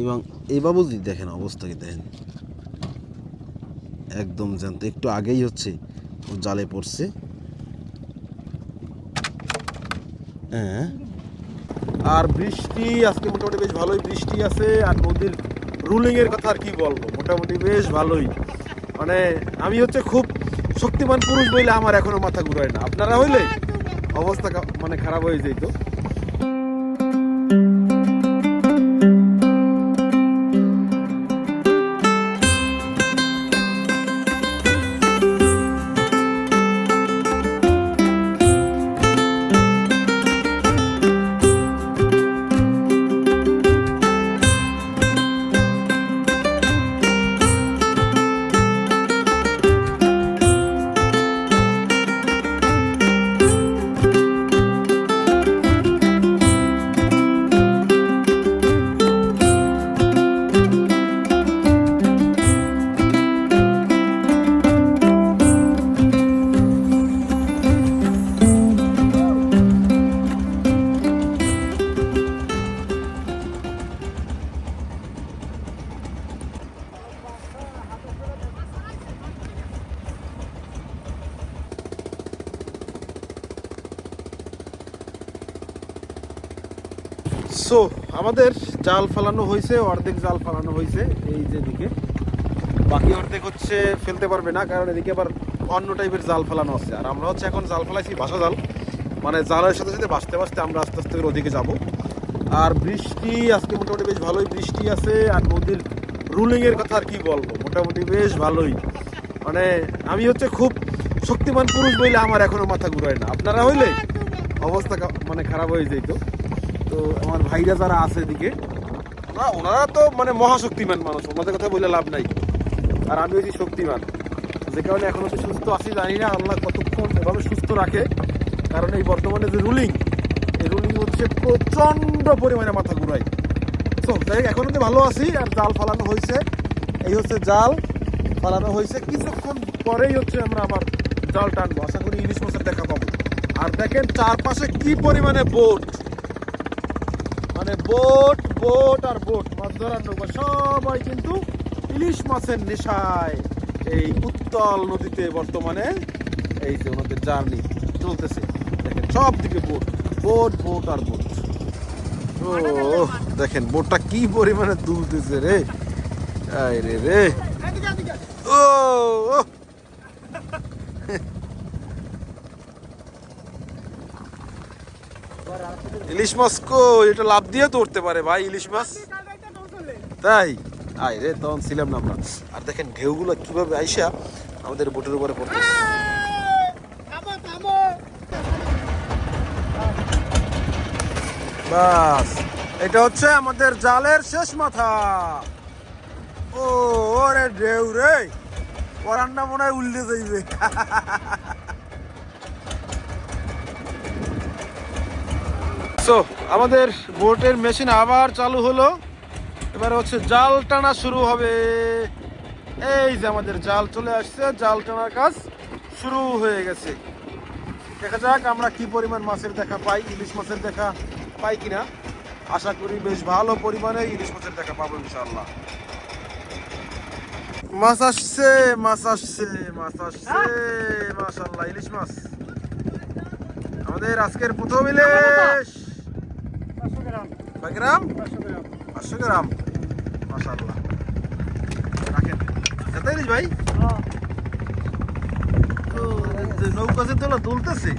এবং এই বাবুজি দেখেন অবস্থা কি দেখেন। একদম জানতো একটু আগেই হচ্ছে ও জালে পড়ছে। হ্যাঁ। আর বৃষ্টি আজকে মোটামুটি বেশ ভালোই বৃষ্টি আছে আর নদীর রুলিং এর কথা আর কি বলব? মোটামুটি বেশ ভালোই। মানে আমি হচ্ছে খুব শক্তিমান পুরুষ বইলে আমার এখনও মাথা ঘুরায় না। আপনারা হইলে অবস্থা মানে খারাপ হয়ে যেত। সো আমাদের জাল ফালানো হয়েছে অর্ধেক জাল ফালানো হয়েছে এই যে দিকে। বাকি অর্ধেক হচ্ছে ফেলতে পারবে না কারণ এদিকে আবার অন্য টাইপের জাল ফেলানো আছে। আর আমরা হচ্ছে এখন জাল ফেলাইছি বাসা জাল। মানে জালের সাথে সাথে বাঁচতে বাঁচতে আমরা আস্তে আস্তে করে ওদিকে যাব। আর বৃষ্টি আজকে মোটামুটি বেশ ভালোই বৃষ্টি আছে আর নদীর রুলিংয়ের কথা আর কি বলব? মোটামুটি বেশ ভালোই। মানে আমি হচ্ছে খুব শক্তিমান পুরুষ বইলে আমার এখনও মাথা ঘুরায় না। আপনারা হইলে অবস্থা মানে খারাপ হয়ে যেত। তো আমার ভাইরা যারা আছে এদিকে ওরা ওনারা তো মানে মহাশক্তিমান মানুষ ওনাদের কথা বলে লাভ নাই। আর আমি হচ্ছি শক্তিমান। যে কারণে এখন হচ্ছে সুস্থ আছি জানি না আল্লাহ কতক্ষণ এভাবে সুস্থ রাখে। কারণ এই বর্তমানে যে রুলিং এই রুলিং হচ্ছে প্রচণ্ড পরিমাণে মাথা ঘুরাই তো হোক, এখন তো ভালো আছি আর জাল ফালানো হয়েছে। এই হচ্ছে জাল ফালানো হয়েছে। কিছুক্ষণ পরেই হচ্ছে আমরা আবার জাল টানবো। আশা করি ইলিশ মাছের দেখা পাবো। আর দেখেন চারপাশে কি পরিমাণে বোট। মানে বোট বোট আর বোট মাছ ধরার নৌকা, সবাই কিন্তু ইলিশ মাছের নেশায় এই উত্তল নদীতে বর্তমানে এই যে ওনাদের জার্নি চলতেছে। দেখেন সব দিকে বোট বোট বোট আর বোট। ও, দেখেন, বোটটা কি পরিমাণে দুলতেছে রে। আয় রে। রে ও। ইলিশ মাছ কো, এটা লাভ দিয়ে তো উঠতে পারে ভাই ইলিশ মাছ। তাই? আয় রে, তখন ছিলাম না আমরা। আর দেখেন ঢেউগুলো কীভাবে আইসা আমাদের বোটের উপরে পড়তেছে। বাস, এটা হচ্ছে আমাদের জালের শেষ মাথা। ও, ওরে ঢেউ রে। পরান্না মনে হয় উল্টে যাইবে। সো আমাদের বোটের মেশিন আবার চালু হলো। এবার হচ্ছে জাল টানা শুরু হবে। এই যে আমাদের জাল চলে আসছে, জাল টানার কাজ শুরু হয়ে গেছে। দেখা যাক আমরা কি পরিমাণ মাছের দেখা পাই, ইলিশ মাছের দেখা পাই কিনা। আশা করি বেশ ভালো পরিমাণে ইলিশ মাছের দেখা পাবো ইনশাল্লাহ মাছ আসছে মাছ আসছে মাছ আসছে মাশাল্লাহ ইলিশ মাছ। আমাদের আজকের প্রথম ইলিশ। কয় গ্রাম? পাঁচশো গ্রাম। মাশাল্লাহ রাখেন। ইলিশ ভাই? নৌকা যে তোলা তুলতেছে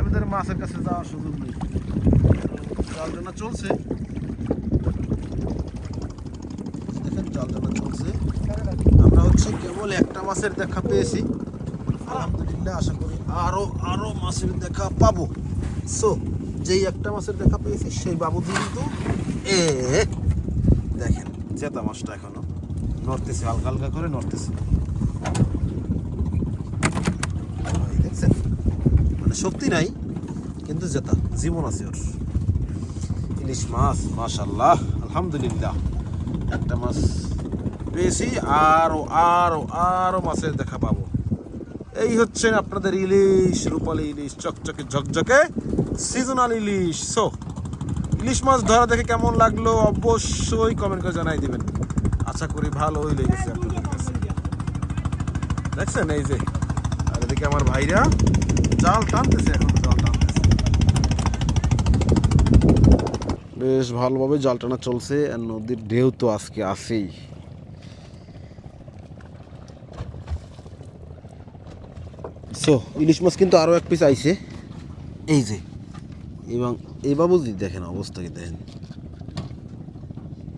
আমাদের মাছের কাছে যাওয়ার সুযোগ নেই। জাল টানা চলছে। দেখেন জাল টানা চলছে। আমরা হচ্ছে কেবল একটা মাছের দেখা পেয়েছি। আলহামদুলিল্লাহ, আশা করি আরও আরও মাছের দেখা পাবো। সো যেই একটা মাছের দেখা পেয়েছি, সেই বাবু কিন্তু এ, দেখেন, জেতা মাছটা এখনও। নড়তেছে, হালকা হালকা করে নড়তেছে। মানে শক্তি নাই, কিন্তু জেতা, জীবন আছে ওর। ইলিশ মাছ মাশাল্লাহ আলহামদুলিল্লাহ। একটা মাছ পেয়েছি, আরও আরও আরও মাছের দেখা পাবো। এই হচ্ছে আপনাদের ইলিশ, রূপালী ইলিশ, চকচকে, ঝকঝকে সিজনাল ইলিশ সো ইলিশ মাছ ধরা দেখে কেমন লাগল? অবশ্যই কমেন্ট করে জানাই দিবেন। আশা করি ভালোই লেগেছে দেখছেন এই যে, আর এদিকে আমার ভাইরা জাল টানতেছে এখন, জাল টানতেছে। বেশ ভালোভাবে জাল টানা চলছে, আর নদীর ঢেউ তো আজকে আসেই সো ইলিশ মাছ কিন্তু আরও এক পিস আইছে। এই যে এবং এই যদি দেখেন অবস্থাকে দেখেন।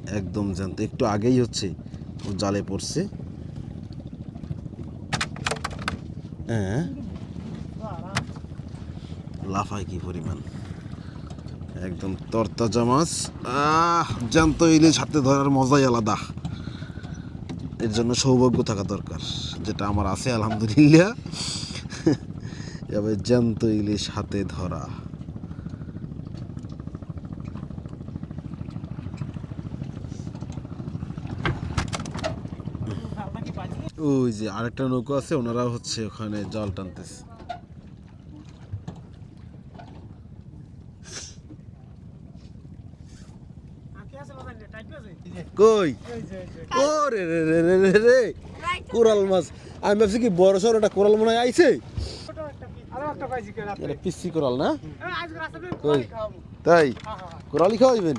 একদম জানতো একটু আগেই হচ্ছে ও জালে পড়ছে। হ্যাঁ। লাফায় কি পরিমাণ। একদম তরতাজা মাছ। জ্যান্ত ইলিশ হাতে ধরার মজাই আলাদা। এর জন্য সৌভাগ্য থাকা দরকার, যেটা আমার আছে, আলহামদুলিল্লাহ। এবার জ্যান্ত ইলিশ হাতে ধরা। ওই যে আরেকটা নৌকো আছে, ওনারা হচ্ছে ওখানে জল টানতেছে। কই? ও রে রে রে রে রে। রে কোরাল মাছ। আমি ভাবছি কি বড় সড় একটা কোরাল মনে হয় আইছে? পিসি কোরাল না? কই? তাই? কোরালই খাওয়াইবেন?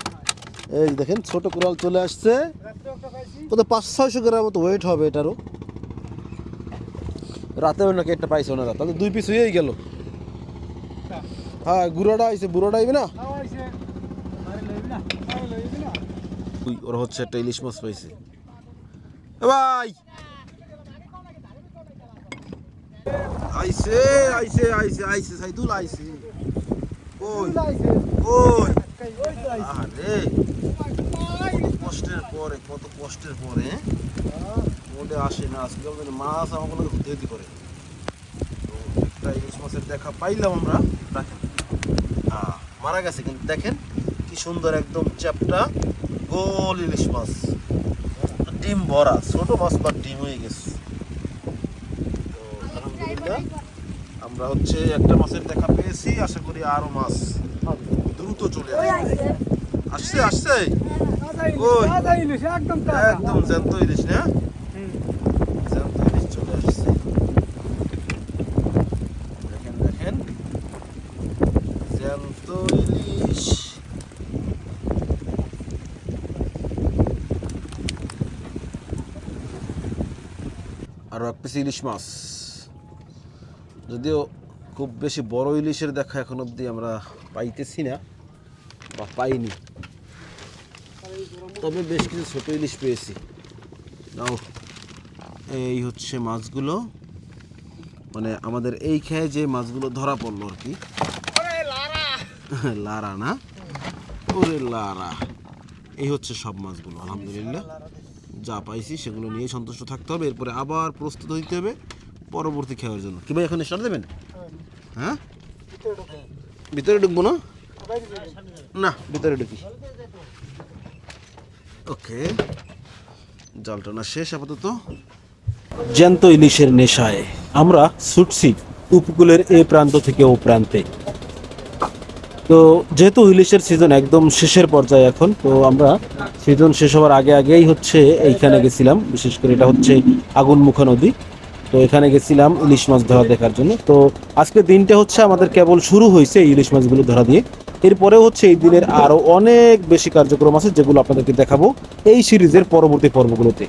এই দেখেন, ছোট কোরাল চলে আসছে। কত পাঁচ ছয়শো গ্রাম মতো ওয়েট হবে এটারও। রাতে নাকি একটা পাইছে ওনারা, তাহলে দুই পিস হয়েই গেল। হ্যাঁ গুড়াটা আইছে বুড়োটা আইবে না? ওরা হচ্ছে একটা ইলিশ মাছ পাইছে। ভাই! আইছে আইছে আইছে আইছে, সাইদুল আইছে। ওই ওই আরে কষ্টের পরে কত কষ্টের পরে মনে আসে না আজকে মাছ আমাকে হতে হতে করে তো একটা ইলিশ মাছের দেখা পাইলাম আমরা দেখেন হ্যাঁ মারা গেছে কিন্তু দেখেন কি সুন্দর একদম চ্যাপটা গোল ইলিশ মাছ। ডিম ভরা ছোট মাছ বা ডিম হয়ে গেছে। তো আলহামদুলিল্লাহ আমরা হচ্ছে একটা মাছের দেখা পেয়েছি আশা করি আরও মাছ দ্রুত চলে আসবে। আসছে আসছে? একদম একদম জ্যান্ত ইলিশ না? জ্যান্ত ইলিশ চলে আসছে। দেখেন দেখেন। জ্যান্ত ইলিশ। আরও এক পিস ইলিশ মাছ। যদিও খুব বেশি বড় ইলিশের দেখা এখন অবধি আমরা পাইতেছি না। বা পাইনি। তবে বেশ কিছু ছোট ইলিশ পেয়েছি। নাও এই হচ্ছে মাছগুলো। মানে আমাদের এই খেয়ে যে মাছগুলো ধরা পড়ল আর কি। লারা! না? ওরে লারা। এই হচ্ছে সব মাছগুলো আলহামদুলিল্লাহ। যা পাইছি সেগুলো নিয়ে সন্তুষ্ট থাকতে হবে। এরপরে আবার প্রস্তুত হইতে হবে পরবর্তী খাওয়ার জন্য। কি ভাই এখন স্টার্ট দেবেন? হ্যাঁ। ভিতরে ঢুকবো না? না। ভিতরে ঢুকি ওকে। জাল টানা শেষ আপাতত। জ্যান্ত ইলিশের নেশায়। আমরা ছুটছি উপকূলের এ প্রান্ত থেকে ও প্রান্তে। তো যেহেতু ইলিশের সিজন একদম শেষের পর্যায়ে এখন তো আমরা সিজন শেষ হওয়ার আগে আগেই হচ্ছে এইখানে গেছিলাম। বিশেষ করে এটা হচ্ছে আগুনমুখা নদী। তো এখানে গেছিলাম ইলিশ মাছ ধরা দেখার জন্য। তো আজকে দিনটা হচ্ছে আমাদের কেবল শুরু হয়েছে ইলিশ মাছগুলো ধরা দিয়ে। এরপরেও হচ্ছে এই দিনের আরও অনেক বেশি কার্যক্রম আছে যেগুলো আপনাদেরকে দেখাবো এই সিরিজের পরবর্তী পর্বগুলোতে।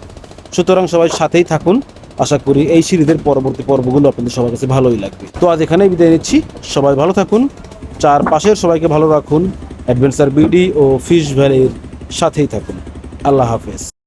সুতরাং সবাই সাথেই থাকুন। আশা করি এই সিরিজের পরবর্তী পর্বগুলো আপনাদের সবার কাছে ভালোই লাগবে। তো আজ এখানেই বিদায় নিচ্ছি। সবাই ভালো থাকুন। চারপাশের সবাইকে ভালো রাখুন। অ্যাডভেঞ্চার বিডি ও ফিশ ভ্যালির সাথেই থাকুন। আল্লাহ হাফেজ।